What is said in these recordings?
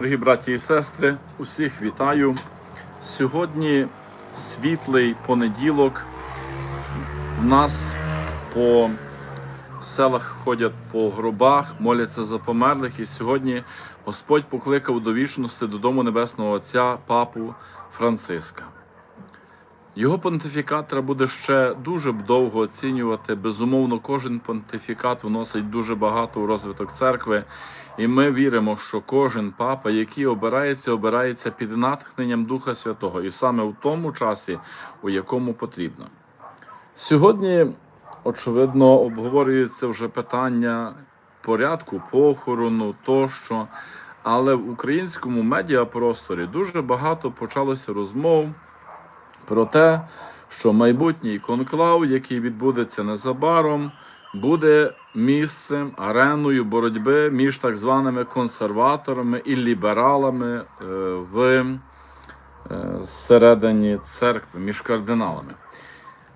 Дорогі браті і сестри, усіх вітаю. Сьогодні світлий понеділок. У нас по селах ходять по гробах, моляться за померлих. І сьогодні Господь покликав до вічності додому Небесного Отця Папу Франциска. Його понтифікат треба буде ще дуже довго оцінювати. Безумовно, кожен понтифікат вносить дуже багато у розвиток церкви, і ми віримо, що кожен папа, який обирається, обирається під натхненням Духа Святого, і саме в тому часі, у якому потрібно. Сьогодні, очевидно, обговорюється вже питання порядку похорону тощо. Але в українському медіапросторі дуже багато почалося розмов про те, що майбутній конклав, який відбудеться незабаром, буде місцем, ареною боротьби між так званими консерваторами і лібералами е, в е, середині церкви, між кардиналами.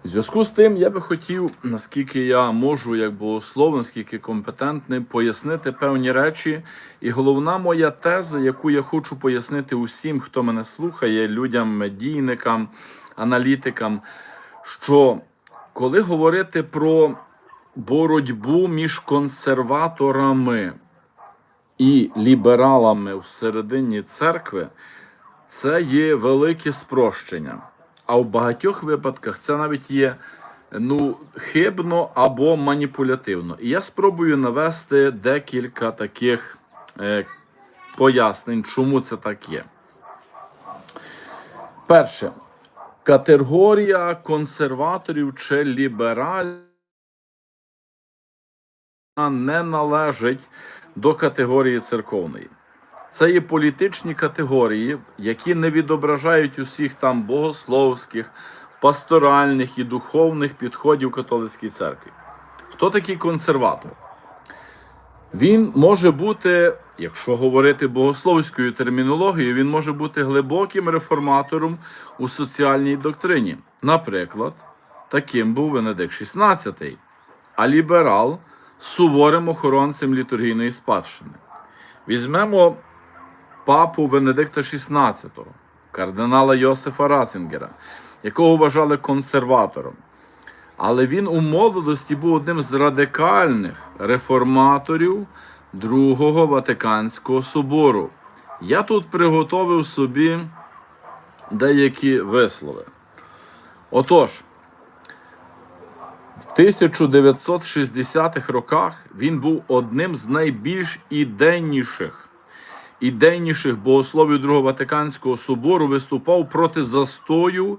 В зв'язку з тим я би хотів, наскільки я можу, як богослов, наскільки компетентний, пояснити певні речі. І головна моя теза, яку я хочу пояснити усім, хто мене слухає, людям, медійникам, аналітикам, що коли говорити про боротьбу між консерваторами і лібералами всередині церкви, це є велике спрощення. А в багатьох випадках це навіть є ну, хибно або маніпулятивно. І я спробую навести декілька таких е, пояснень, чому це так є. Перше, категорія консерваторів чи лібералів не належить до категорії церковної. Це є політичні категорії, які не відображають усіх там богословських, пасторальних і духовних підходів католицькій церкві. Хто такий консерватор? Він може бути, якщо говорити богословською термінологією, він може бути глибоким реформатором у соціальній доктрині. Наприклад, таким був Венедикт XVI, а ліберал суворим охоронцем літургійної спадщини. Візьмемо папу Венедикта XVI, кардинала Йосифа Ратцингера, якого вважали консерватором. Але він у молодості був одним з радикальних реформаторів Другого Ватиканського собору. Я тут приготовив собі деякі вислови. Отож, в 1960-х роках він був одним з найбільш ідейніших ідейніших богословів Другого Ватиканського собору виступав проти застою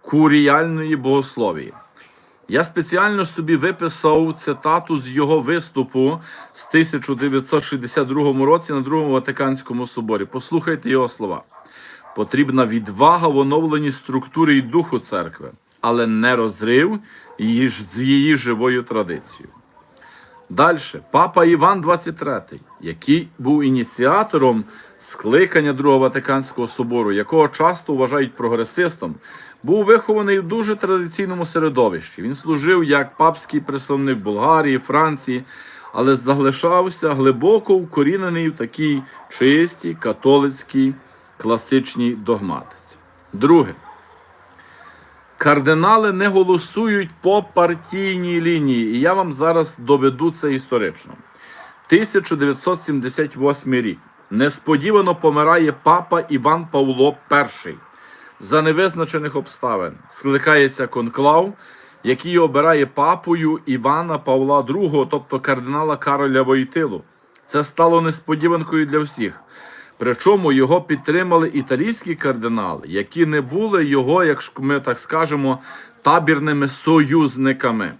куріальної богословії. Я спеціально собі виписав цитату з його виступу з 1962 році на Другому Ватиканському соборі. Послухайте його слова. Потрібна відвага в оновленні структури і духу церкви, але не розрив з її живою традицією. Далі, папа Іван XXIII, який був ініціатором скликання Другого Ватиканського собору, якого часто вважають прогресистом, був вихований в дуже традиційному середовищі. Він служив як папський представник Болгарії, Франції, але залишався глибоко вкорінений в такій чистій католицькій класичній догматиці. Друге. Кардинали не голосують по партійній лінії, і я вам зараз доведу це історично. 1978 рік. Несподівано помирає папа Іван Павло І. За невизначених обставин скликається конклав, який обирає папою Івана Павла II, тобто кардинала Кароля Войтилу. Це стало несподіванкою для всіх. Причому його підтримали італійські кардинали, які не були його, як ми так скажемо, табірними союзниками.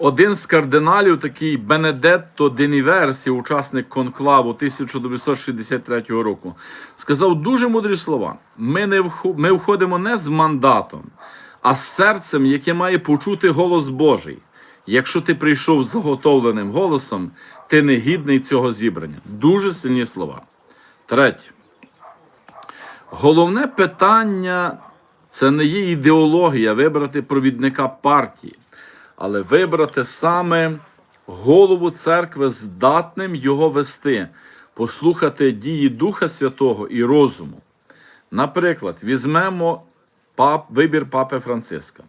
Один з кардиналів, такий Бенедетто Деніверсі, учасник конклаву 1963 року, сказав дуже мудрі слова: ми, не ми входимо не з мандатом, а з серцем, яке має почути голос Божий. Якщо ти прийшов з заготовленим голосом, ти не гідний цього зібрання. Дуже сильні слова. Третє. Головне питання це не є ідеологія вибрати провідника партії, але вибрати саме голову церкви здатним його вести, послухати дії Духа Святого і розуму. Наприклад, візьмемо пап, вибір папи Франциска.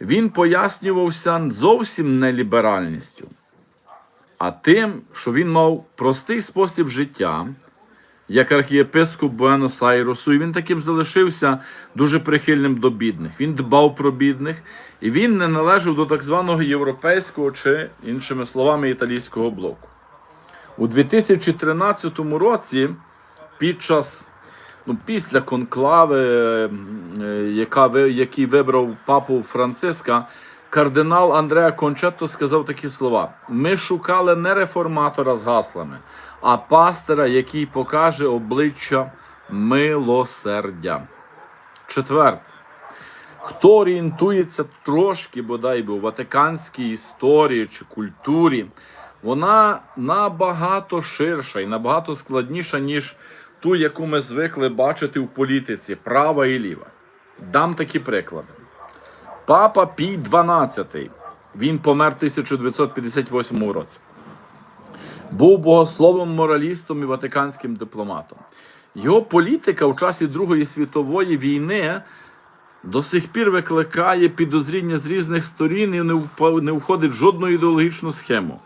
Він пояснювався зовсім не ліберальністю, а тим, що він мав простий спосіб життя, як архієпископ Буенос-Айресу, і він таким залишився дуже прихильним до бідних. Він дбав про бідних, і він не належав до так званого європейського чи, іншими словами, італійського блоку. У 2013 році, під час ну, після конклави, е, яка, який вибрав папу Франциска, кардинал Андреа Кончетто сказав такі слова: ми шукали не реформатора з гаслами, а пастора, який покаже обличчя милосердя. Четверте. Хто орієнтується трошки, бодай би, у ватиканській історії чи культурі, вона набагато ширша і набагато складніша, ніж ту, яку ми звикли бачити в політиці, права і ліва. Дам такі приклади. Папа Пій XII, він помер в 1958 році. Був богословом, моралістом і ватиканським дипломатом. Його політика в часі Другої світової війни до сих пір викликає підозріння з різних сторін і не входить в жодну ідеологічну схему.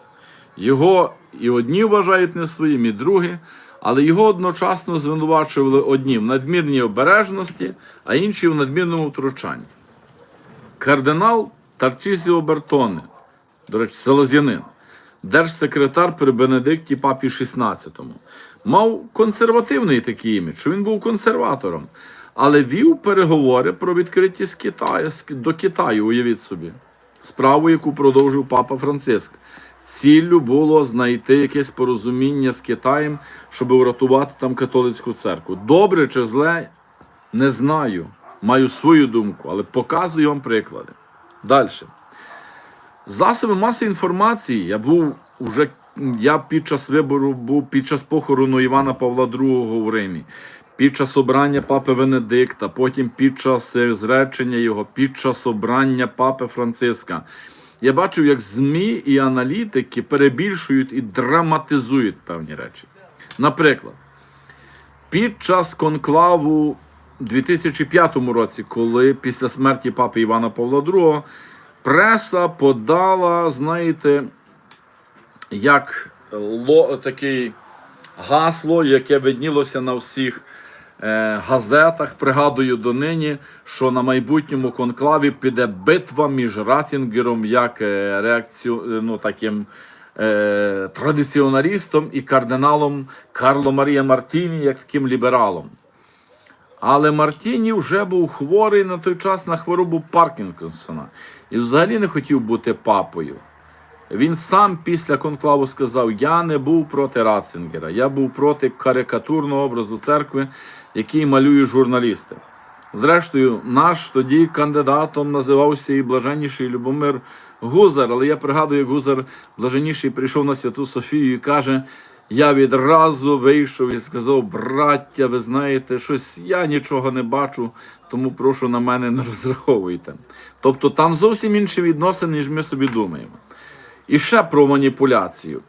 Його і одні вважають не своїм, і другі, але його одночасно звинувачували одні в надмірній обережності, а інші в надмірному втручанні. Кардинал Тарцісіо Бертоне, до речі, селезянин, держсекретар при Бенедикті Папі XVI, мав консервативний такий імідж, що він був консерватором, але вів переговори про відкриті з Китаю, до Китаю, уявіть собі, справу, яку продовжив папа Франциск. Ціллю було знайти якесь порозуміння з Китаєм, щоб врятувати там католицьку церкву. Добре чи зле, не знаю. Маю свою думку, але показую вам приклади. Далі. Засоби масової інформації. Я був уже я під час вибору був під час похорону Івана Павла II в Римі, під час обрання папи Венедикта, потім під час е, зречення його, під час обрання папи Франциска. Я бачив, як ЗМІ і аналітики перебільшують і драматизують певні речі. Наприклад, під час конклаву у 2005 році, коли після смерті папи Івана Павла II, преса подала, знаєте, як ло, такий гасло, яке виднілося на всіх газетах. Пригадую донині, що на майбутньому конклаві піде битва між Ратінгером як е, реакцію, е, ну, таким е, традиціоналістом і кардиналом Карло Марія Мартіні, як таким лібералом. Але Мартіні вже був хворий на той час на хворобу Паркінсона і взагалі не хотів бути папою. Він сам після конклаву сказав: Я не був проти Ратцингера, я був проти карикатурного образу церкви, який малюють журналісти. Зрештою, наш тоді кандидатом називався і блаженніший Любомир Гузар. Але я пригадую, як Гузар блаженніший прийшов на Святу Софію і каже: я відразу вийшов і сказав: браття, ви знаєте, щось я нічого не бачу, тому прошу на мене не розраховуйте. Тобто там зовсім інші відносини, ніж ми собі думаємо. І ще про маніпуляцію.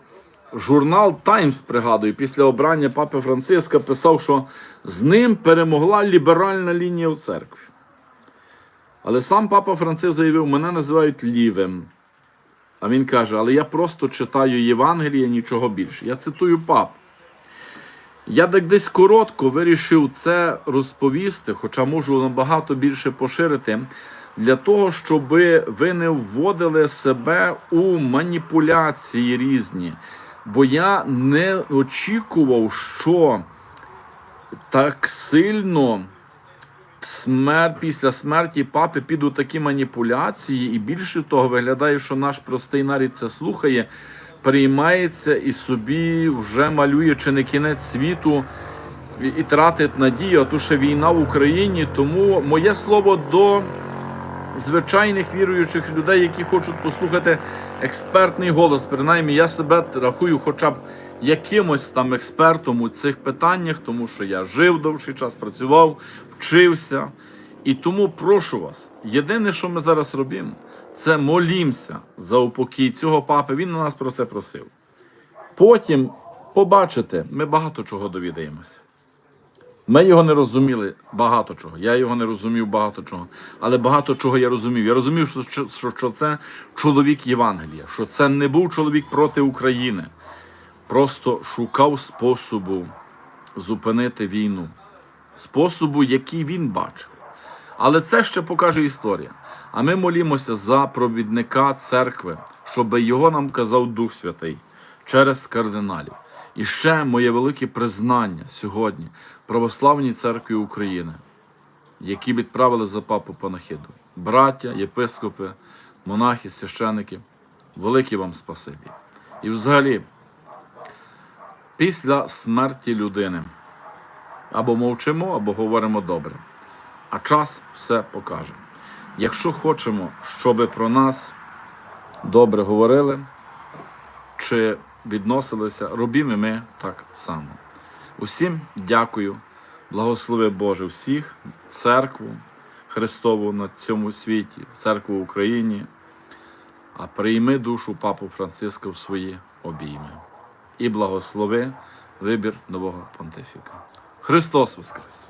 Журнал Таймс, пригадую, після обрання папи Франциска писав, що з ним перемогла ліберальна лінія в церкві. Але сам папа Франциск заявив, мене називають лівим. А він каже: Але я просто читаю Євангеліє, нічого більше. Я цитую папу. Я так десь коротко вирішив це розповісти, хоча можу набагато більше поширити, для того, щоб ви не вводили себе у маніпуляції різні. Бо я не очікував, що так сильно смер... після смерті папи підуть такі маніпуляції, і більше того, виглядає, що наш простий нарід це слухає, переймається і собі вже малює чи не кінець світу і тратить надію. А то ще війна в Україні. Тому моє слово до звичайних віруючих людей, які хочуть послухати експертний голос. Принаймні, я себе рахую, хоча б якимось там експертом у цих питаннях, тому що я жив довший час, працював, вчився. І тому прошу вас, єдине, що ми зараз робимо, це молімося за упокій цього папи. Він на нас про це просив. Потім побачите, ми багато чого довідаємося. Ми його не розуміли багато чого. Я його не розумів багато чого. Але багато чого я розумів. Я розумів, що, що, що, це чоловік Євангелія, що це не був чоловік проти України. Просто шукав способу зупинити війну, способу, який він бачив. Але це ще покаже історія. А ми молімося за провідника церкви, щоб його нам казав Дух Святий через кардиналів. І ще моє велике признання сьогодні православній церкві України, які відправили за папу панахиду. Браття, єпископи, монахи, священики, велике вам спасибі. І взагалі, після смерті людини або мовчимо, або говоримо добре. А час все покаже. Якщо хочемо, щоб про нас добре говорили чи відносилися, робімо ми так само. Усім дякую, благослови Боже всіх, церкву Христову на цьому світі, церкву в Україні, а прийми душу Папу Франциска в свої обійми і благослови вибір нового понтифіка. Христос Воскрес!